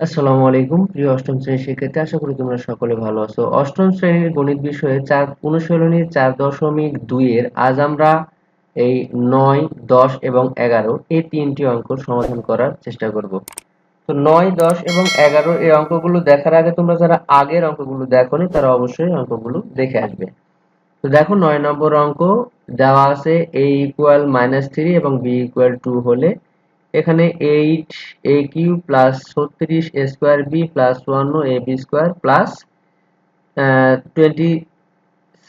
আসসালামু আলাইকুম, প্রিয় অষ্টম শ্রেণির শিক্ষার্থী, আশা করি তোমরা সকলে ভালো আছো। অষ্টম শ্রেণির গণিত বিষয়ে চার অনুশীলনী চার দশমিক দুইয়ের আজ আমরা এই নয়, দশ এবং এগারো এই তিনটি অঙ্ক সমাধান করার চেষ্টা করব। তো নয়, দশ এবং এগারো এই অঙ্কগুলো দেখার আগে তোমরা যারা আগের অঙ্কগুলো দেখোনি, তারা অবশ্যই অঙ্কগুলো দেখে আসবে। তো দেখো নয় নম্বর অঙ্ক দেওয়া আছে এ ইকুয়াল মাইনাস থ্রি এবং বি ইকুয়াল টু হলে এখানে এইট এ কিউ প্লাস ছত্রিশ এ স্কোয়ার বি প্লাস চুয়ান্ন A B square plus twenty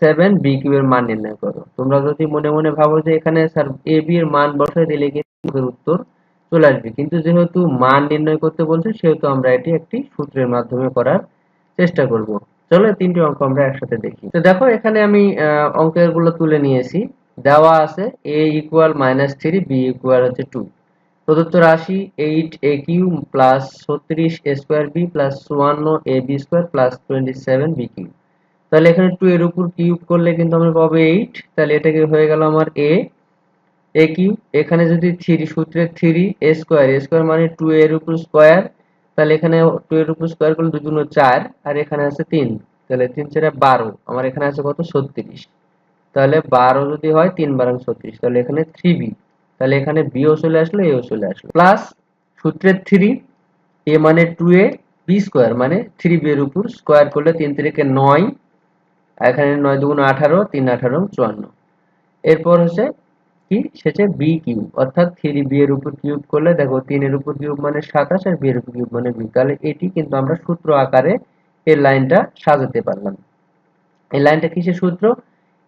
seven B cube এর মান নির্ণয় করো। তোমরা যদি মনে মনে ভাবো যে এখানে স্যার এ বি এর মান বসাই দিলে কিন্তু উত্তর চলে আসবে। কিন্তু যেহেতু মান নির্ণয় করতে বলছে, সেহেতু আমরা এটি একটি সূত্রের মাধ্যমে করার চেষ্টা করব। চলো তিনটি অঙ্ক আমরা একসাথে দেখি। তো দেখো, এখানে আমি অঙ্কেরগুলো তুলে নিয়েছি। দেওয়া আছে A equal minus three B equal হচ্ছে টু প্রদত্ত রাশি এইট এ কিউ প্লাস ছত্রিশ এ স্কোয়ার বি প্লাস চুয়ান্ন A B square plus twenty seven B cube তাহলে এখানে টু এর উপর কিউব করলে কিন্তু আমরা পাবো এইট তাহলে এটাকে হয়ে গেল আমার এ এ কিউ এখানে যদি থ্রি সূত্রে three A square A square মানে টু এর উপর স্কোয়ার তাহলে এখানে টু এর উপর স্কোয়ার করলে দুজন চার, আর এখানে আছে তিন। তাহলে তিন চারে বারো, আমার এখানে আছে কত? ছত্রিশ। তাহলে বারো যদি হয়, তিন বারো ছত্রিশ। তাহলে এখানে থ্রি বি তাহলে এখানে বিও চলে আসলো এও চলে আসলো। প্লাস সূত্রের থ্রি এ মানে টু এ বি স্কোয়ার মানে থ্রি বি এর উপর স্কোয়ার করলে তিন তিরিকে নয় এখানে নয় দুগুণ আঠারো, তিন আঠারো, চুয়ান্ন। এরপর হচ্ছে কি? সেটা বি কিউব অর্থাৎ থ্রি বি এর উপর কিউব করলে দেখো তিনের উপর কিউব মানে সাতাশ আর বি এর উপর কিউব মানে বি তাহলে এটি কিন্তু আমরা সূত্র আকারে এই লাইনটা সাজাতে পারলাম। এই লাইনটা কিসের সূত্র?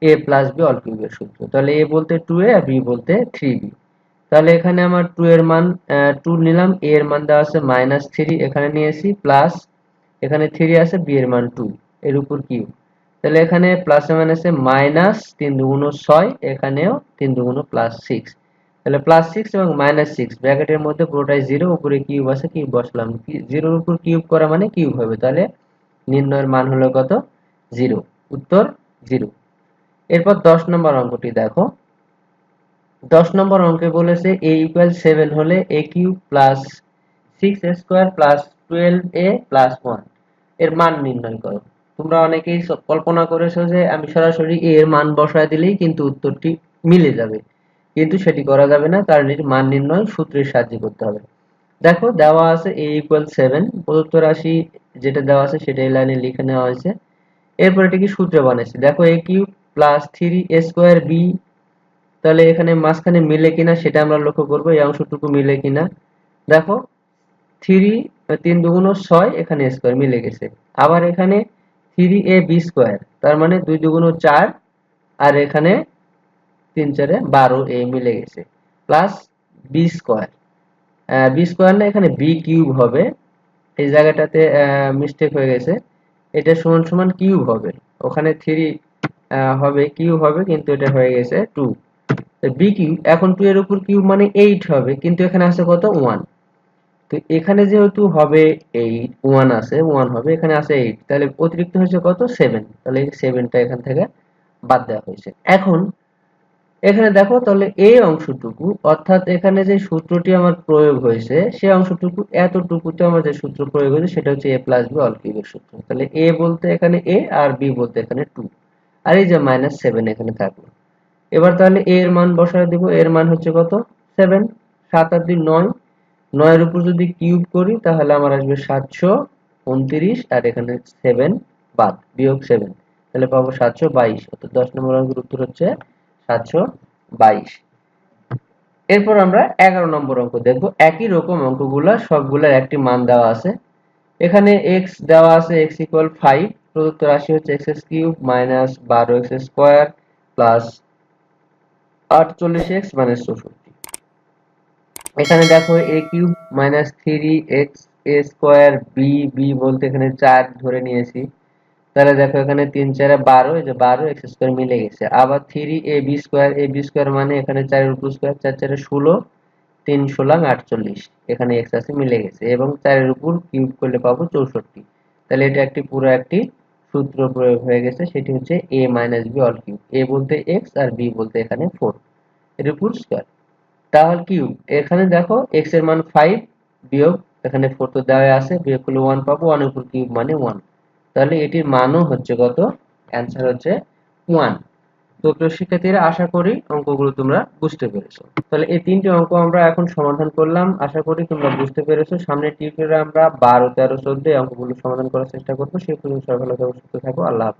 এ প্লাস বি অল কিউবের সূত্র। তাহলে এ বলতে টু এ আর বি বলতে থ্রি বি তাহলে এখানে আমার টু এর মান টু নিলাম এ এর মান দেওয়া আছে মাইনাস থ্রি এখানে নিয়েছি প্লাস এখানে থ্রি আছে বি এর মান টু এর উপর কিউ তাহলে এখানে প্লাসে মাইনাসে মাইনাস তিন দুগুণ ছয়, এখানেও তিন দুগুণ প্লাস সিক্স তাহলে প্লাস সিক্স এবং মাইনাস সিক্স ব্র্যাকেটের মধ্যে পুরোটাই জিরো উপরে কিউব আছে কিউব বসলাম। জিরোর উপর কিউব করা মানে কিউব হবে, তাহলে নির্ণয়ের মান হলো কত? জিরো উত্তর জিরো এরপর দশ নম্বর অঙ্কটি দেখো। দশ নম্বর অঙ্কে বলেছে এ ইকুয়াল সেভেন হলে A cube plus six square plus twelve A plus ওয়ানের মান নির্ণয় করো। তোমরা অনেকেই কল্পনা করেছ যে আমি সরাসরি এ এর মান বসায় দিলেই কিন্তু উত্তরটি মিলে যাবে। কিন্তু সেটি করা যাবে না, কারণ এটি মান নির্ণয় সূত্রের সাহায্যে করতে হবে। দেখো, দেওয়া আছে এ ইকুয়াল সেভেন প্রদত্ত রাশি যেটা দেওয়া আছে সেটা এই লাইনে লিখে নেওয়া হয়েছে। এরপর এটিকে সূত্রে বানাইছি দেখো A cube plus three A square B তাহলে এখানে মাঝখানে মিলে কিনা সেটা আমরা লক্ষ্য করব, এই অংশটুকু মিলে কিনা। দেখো থ্রি তিন দুগুণ ছয় এখানে স্কোয়ার মিলে গেছে। আবার এখানে থ্রি এ বি স্কোয়ার তার মানে দুই দুগুণ চার, আর এখানে তিন চারে বারো এ মিলে গেছে। Plus B square B square না এখানে বি কিউব হবে। এই জায়গাটাতে মিস্টেক হয়ে গেছে। এটা সমান সমান কিউব হবে। ওখানে থ্রি হবে কিউব হবে, কিন্তু এটা হয়ে গেছে টু বি কিউব এখন টু এর উপর কিউব মানে এইট হবে, কিন্তু এখানে আছে কত? ওয়ান তো এখানে যেহেতু হবে ওয়ান আছে ওয়ান হবে, এখানে আছে এইট তাহলে অতিরিক্ত হয়েছে কত? সেভেন তাহলে সেভেনটা এখান থেকে বাদ দেওয়া হয়েছে। এখন, এখানে দেখো, তাহলে এই অংশটুকু, অর্থাৎ এখানে যে সূত্রটি আমার প্রয়োগ হয়েছে সেই অংশটুকু, এতটুকুতে আমার যে সূত্র প্রয়োগ হয়েছে, সেটা হচ্ছে এ প্লাস বি অল কিউবের সূত্র। তাহলে এ বলতে এখানে এ আর বি বলতে এখানে টু আর এই যে মাইনাস সেভেন এখানে থাকল। এবার তাহলে এর মান বসায় দিব। এর মান হচ্ছে কত? সেভেন সাত আর দুই নয়। নয়ের উপর যদি কিউব করি, তাহলে আমার আসবে সাতশো উনত্রিশ, আর এখানে সেভেন বাদ, বিয়োগ সেভেন তাহলে পাবো সাতশো বাইশ। অর্থাৎ দশ নম্বর অঙ্কের উত্তর হচ্ছে সাতশো বাইশ। এরপর আমরা এগারো নম্বর অঙ্ক দেখব। একই রকম অঙ্কগুলা, সবগুলার একটি মান দেওয়া আছে। এখানে এক্স দেওয়া আছে এক্স ইকুয়াল ফাইভ প্রদত্ত রাশি হচ্ছে এক্স এস কিউব মাইনাস বারো এক্স স্কোয়ার প্লাস আটচল্লিশ এক্স মাইনাস চৌষট্টি। এখানে দেখো A cube minus three X A square B B বলতে এখানে চার ধরে নিয়েছি। তাহলে দেখো এখানে তিন চারে বারো, এই যে বারো এক্স স্কোয়ার মিলে গেছে। আবার three A B square A B square মানে এখানে চারের উপর স্কোয়ার, চার চারে ষোলো, তিন ষোলাং আটচল্লিশ। এখানে এক্স আছে, মিলে গেছে। এবং চারের উপর কিউব করলে পাবো চৌষট্টি। তাহলে এটা একটি, পুরো একটি সূত্র প্রয়োগ হয়ে গেছে, সেটি হচ্ছে A minus B all cube A বলতে এক্স আর বি বলতে এখানে ফোর এটা ফুল স্কোয়ার তাহলে কিউব এখানে দেখো এক্সের মান ফাইভ বিয়োগ, এখানে ফোর তো দেওয়া আছে, বিয়োগ করলে ওয়ান পাবো ওয়ান উপর কিউব মানে ওয়ান তাহলে এটির মানও হচ্ছে কত? অ্যান্সার হচ্ছে ওয়ান তো প্রিয় শিক্ষার্থীরা, আশা করি অঙ্কগুলো তোমরা বুঝতে পেরেছ। তাহলে এই তিনটি অঙ্ক আমরা এখন সমাধান করলাম। আশা করি তোমরা বুঝতে পেরেছ। সামনের টিউটোরিয়ালে আমরা বারো, তেরো চোদ্দ অঙ্কগুলো সমাধান করার চেষ্টা করব। সেই পর্যন্ত সবাই ভালো থাকো, সুস্থ থাকো। আল্লাহ হাফেজ।